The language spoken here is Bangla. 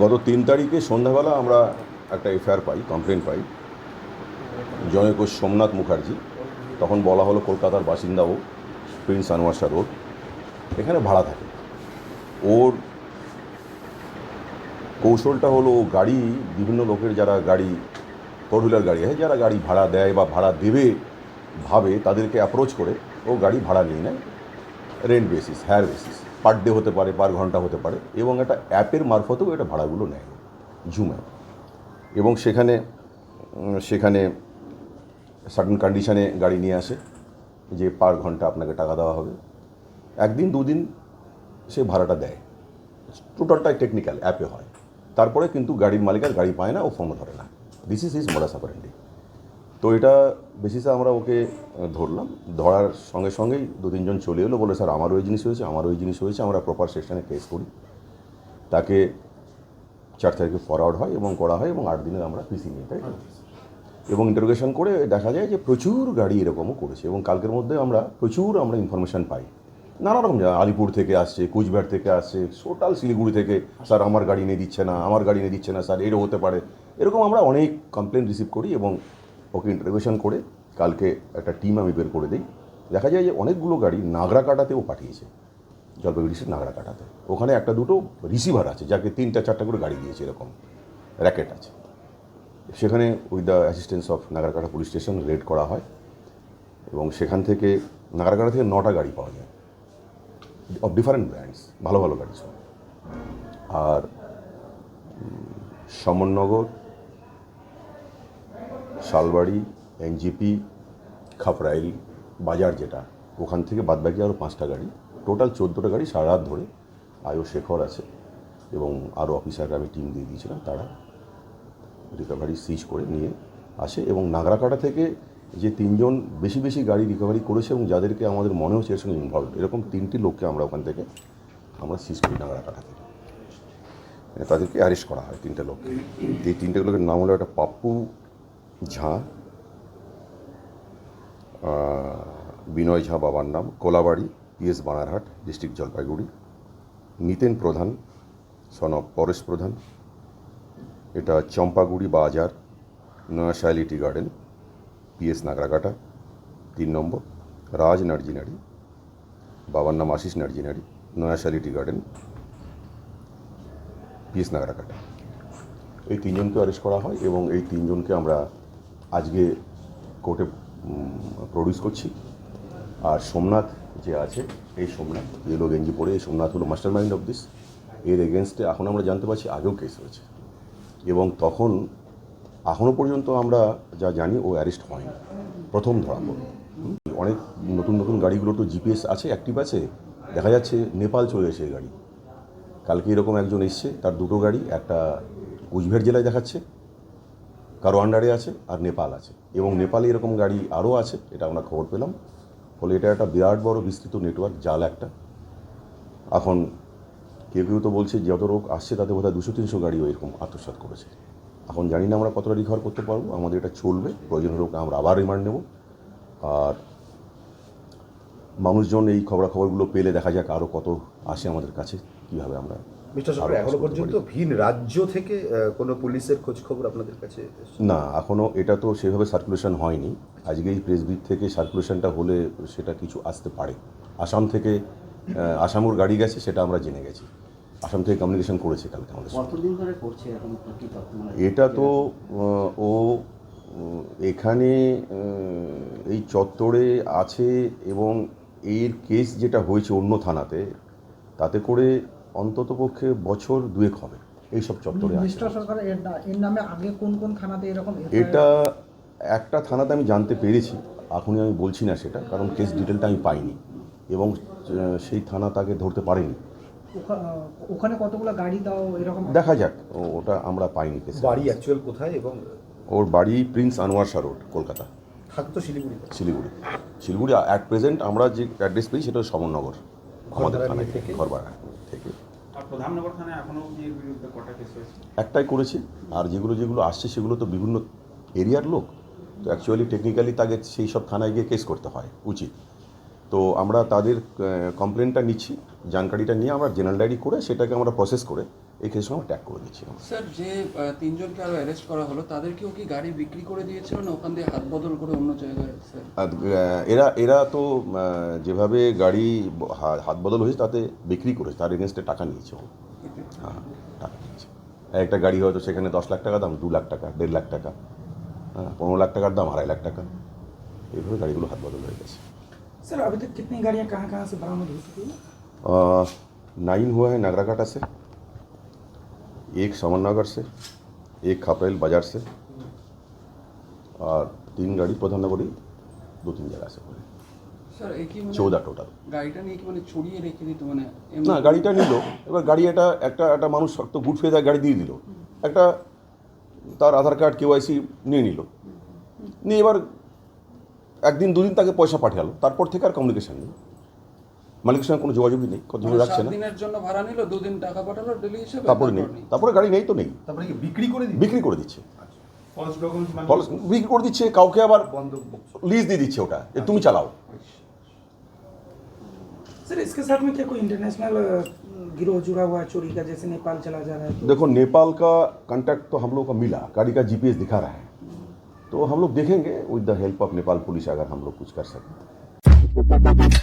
গত তিন তারিখে সন্ধ্যাবেলা আমরা একটা এফআইআর পাই কমপ্লেন পাই। জনৈক সোমনাথ মুখার্জি। তখন বলা হলো কলকাতার বাসিন্দা ও প্রিন্স আনোয়ার শাহ রোড। এখানে ভাড়া থাকে। ওর কৌশলটা হলো গাড়ি, বিভিন্ন লোকের যারা গাড়ি ফোর হুইলার গাড়ি আছে, যারা গাড়ি ভাড়া দেয় বা ভাড়া দেবে, ভাবে, তাদেরকে অ্যাপ্রোচ করে। ও গাড়ি ভাড়া নিয়ে নেয় rent basis hire basis per day হতে পারে পার ঘণ্টা হতে পারে। এবং একটা অ্যাপের মারফতেও এটা ভাড়াগুলো নেয় অ্যাপ এবং সেখানে সেখানে সার্টেন কন্ডিশনে গাড়ি নিয়ে আসে, যে পার ঘণ্টা আপনাকে টাকা দেওয়া হবে। একদিন, দুদিন সে ভাড়াটা দেয়। টোটালটাই টেকনিক্যাল অ্যাপে হয়। তারপরে কিন্তু গাড়ির মালিক আর গাড়ি পায় না, ও ফোনও ধরে না। This is is modus operandi তো এটা বেসিসে আমরা ওকে ধরলাম। ধরার সঙ্গে সঙ্গেই দু তিনজন চলে এলো বলে স্যার আমারও এই জিনিস হয়েছে আমারও এই জিনিস হয়েছে আমরা প্রপার সেকশনে কেস করি। তাকে চার তারিখে ফরওয়ার্ড হয় এবং করা হয় এবং আট দিনের আমরা পিসি নিই তাই এবং ইন্টারোগেশন করে দেখা যায় যে প্রচুর গাড়ি এরকমও করেছে এবং কালকের মধ্যে আমরা প্রচুর আমরা ইনফরমেশন পাই। নানা রকম আলিপুর থেকে আসছে কুচবিহার থেকে আসছে টোটাল শিলিগুড়ি থেকে স্যার আমার গাড়ি নিয়ে দিচ্ছে না আমার গাড়ি নিয়ে দিচ্ছে না স্যার এরও হতে পারে। এরকম আমরা অনেক কমপ্লেন রিসিভ করি এবং ওকে ইন্টারোগেশন করে কালকে একটা টিম আমি বের করে দিই। দেখা যায় যে অনেকগুলো গাড়ি নাগরা কাটাতেও পাঠিয়েছে। জলপাইগুড়ি ডিস্ট্রিক্ট নাগরা কাটাতে ওখানে একটা দুটো রিসিভার আছে, যাকে তিনটা চারটা করে গাড়ি দিয়েছে এরকম। র্যাকেট আছে। সেখানে with the assistance of Nagrakata police station raid করা হয় এবং সেখান থেকে নাগারকাটা থেকে নটা গাড়ি পাওয়া যায়। অফ ডিফারেন্ট ব্র্যান্ডস ভালো ভালো গাড়ি সব। আর সমননগর শালবাড়ি, এনজিপি, খাপরাইল বাজার যেটা, ওখান থেকে বাদবাকি আরও পাঁচটা গাড়ি। টোটাল চোদ্দোটা গাড়ি সারা রাত ধরে আয়ো শেখর আছে এবং আরও অফিসাররা আমি টিম দিয়ে দিয়েছিলাম, তারা রিকভারি সিজ করে নিয়ে আসে এবং নাগরাকাটা থেকে যে তিনজন বেশি বেশি গাড়ি রিকভারি করেছে এবং যাদেরকে আমাদের মনে হচ্ছে এর সঙ্গে ইনভলভ এরকম তিনটি লোককে আমরা ওখান থেকে আমরা সিজ করি নাগরাকাটা থেকে। তাদেরকে অ্যারেস্ট করা হয় তিনটে লোককে। এই তিনটে লোকের নাম হলো একটা পাপ্পু ঝা বিনয় ঝা বাবার নাম, Kolabari PS Banarhat, district Jalpaiguri. Niten Pradhan, son of Paresh Pradhan. এটা চম্পাগুড়ি বাজার Nayashaili tea garden, PS Nagrakata, তিন নম্বর, রাজ নার্জিনারি। বাবার নাম Ashis Narjinari Nayashaili tea garden, PS Nagrakata. এই তিনজনকে অ্যারেস্ট করা হয় এবং এই তিনজনকে আমরা আজকে কোর্টে প্রডিউস করছি। আর সোমনাথ যে আছে, এই সোমনাথ ইয়েলো গেঞ্জি পরে, এই সোমনাথ হলো মাস্টার মাইন্ড অফ দিস এর এগেনস্টে এখন আমরা জানতে পারছি আগেও কেস হয়েছে। এবং তখন এখনও পর্যন্ত আমরা যা জানি, ও অ্যারেস্ট হয়নি। প্রথম ধরা পড়ল অনেক নতুন নতুন গাড়িগুলো তো জিপিএস আছে অ্যাক্টিভ আছে। দেখা যাচ্ছে নেপাল চলে এসে গাড়ি। কালকে এরকম একজন এসছে, তার দুটো গাড়ি, একটা কুচবিহার জেলায় দেখাচ্ছে কারও আন্ডারে আছে আর নেপাল আছে। এবং নেপালে এরকম গাড়ি আরও আছে, এটা আমরা খবর পেলাম। ফলে এটা একটা বিরাট বড় বিস্তৃত নেটওয়ার্ক জাল একটা। এখন কেউ কেউ তো বলছে যত রোগ আসছে তাতে বোধহয় দুশো, তিনশো গাড়িও এরকম আত্মসাৎ করেছে। এখন জানি না আমরা কতটা রিকভার করতে পারব, আমাদের এটা চলবে, প্রয়োজন হোক আমরা আবার রিমান্ড নেব। আর মানুষজন এই খবরাখবরগুলো পেলে দেখা যাক আরও কত আসে আমাদের কাছে, কীভাবে আমরা মিস্টার সরকার এখনও পর্যন্ত ভিন রাজ্য থেকে কোনো পুলিশের খোঁজ খবর আপনাদের কাছে না এখনও এটা তো সেভাবে সার্কুলেশন হয়নি। আজকে এই প্রেস ব্রিফ থেকে সার্কুলেশনটা হলে সেটা কিছু আসতে পারে। আসাম থেকে আসামুর গাড়ি গেছে সেটা আমরা জেনে গেছি। আসাম থেকে কমিউনিকেশন করেছে কালকে আমাদের এখন এটা তো ও এখানে এই চত্বরে আছে এবং এর কেস যেটা হয়েছে অন্য থানাতে তাতে করে অন্ততপক্ষে বছর দুয়েক হবে এইসব চত্বরে নামে আগে কোন কোন থানাতে এরকম এটা একটা থানাতে আমি জানতে পেরেছি এখনই আমি বলছি না সেটা কারণ কেস ডিটেলটা আমি পাইনি। এবং সেই থানা তাকে ধরতে পারেনি। ওখানে কতগুলো গাড়ি দাও এরকম? দেখা যাক ওটা আমরা পাইনি কেস বাড়ি অ্যাকচুয়াল কোথায় এবং ওর বাড়ি প্রিন্স আনোয়ার শাহ রোড কলকাতা। থাকতো শিলিগুড়িতে শিলিগুড়ি। শিলিগুড়ি। অ্যাট প্রেজেন্ট আমরা যে অ্যাড্রেস পেয়েছি সেটা হচ্ছে সমরনগর। আমাদের থানায় থেকে? ঘর ভাড়া থেকে। একটাই করেছি, আর যেগুলো যেগুলো আসছে সেগুলো তো বিভিন্ন এরিয়ার লোক। তো অ্যাকচুয়ালি টেকনিক্যালি তাকে সেই সব থানায় গিয়ে কেস করতে হয়, উচিত। তো আমরা তাদের কমপ্লেনটা নিচ্ছি, জানকারিটা নিয়ে আমরা জেনারেল ডায়েরি করে সেটাকে আমরা প্রসেস করে এই কেসে আমরা ট্যাগ করে দিচ্ছি আমরা। স্যার যে আহ, তিনজনকে আরো অ্যারেস্ট করা হলো তাদেরকেও কি গাড়ি বিক্রি করে দিয়েছিল না ওখান দিয়ে হাত বদল করে অন্য জায়গায় স্যার আর আহ, এরা এরা তো আহ, যেভাবে গাড়ি ব- হা- হাত বদল হয়েছে তাতে বিক্রি করেছে তার এগেনস্টে টাকা নিয়েছে ও হ্যাঁ টাকা নিয়েছে একটা গাড়ি হয়তো সেখানে দশ লাখ টাকা দাম দু লাখ টাকা দেড় লাখ টাকা হ্যাঁ পনেরো লাখ টাকার দাম আড়াই লাখ টাকা এইভাবে গাড়িগুলো হাত বদল হয়ে গেছে सर अभी तक कितनी गाड़ियाँ कहाँ कहाँ से बरामद हो चुकी हैं अ, नाइन हुआ है नागराकाटा से एक समरनगर से एक खापरेल बाजार से और तीन गाड़ी प्रधाननगरी दो तीन जगह से हुए স্যার এই কি মানে चौदह टोटल গাড়িটা নিয়ে কি মানে ছড়িয়ে রেখে দিত মানে এমনি- না গাড়িটা নিল এবার গাড়ি এটা একটা একটা মানুষ তো গুড ফেজার গাড়ি দিয়ে দিল একটা তার আধার কার্ড কেওয়াইসি নিয়ে নিল নিয়ে এবার একদিন দুদিন তাকে পয়সা পাঠালো তারপর থেকে আর কমিউনিকেশন নেই মালিকের সঙ্গে কোনো যোগাযোগই নেই কত মানে রাখছে সাত না দিনের জন্য ভাড়া নিল দুদিন টাকা পাঠালো ডেলি হিসেবে তারপরে নেই তারপর নেই। তারপরে গাড়ি নেই তো নেই তারপরে কি বিক্রি করে দিন বিক্রি করে দিচ্ছে ফলস ডকুমেন্টস মানে ফলে বিক্রি করে দিচ্ছে কাউকে আবার বন্ধ লিজ দিয়ে দিচ্ছে ওটা যে তুমি চালাও सर इसके साथ में क्या कोई इंटरनेशनल गिरोह जुड़ा हुआ है चोरी का जैसे नेपाल चला जा रहा है तो देखो नेपाल का कांटेक्ट तो हम लोग को मिला गाड़ी का जीपीएस दिखा रहा है तो हम लोग देखेंगे with the help of Nepal police अगर हम लोग कुछ कर सकते हैं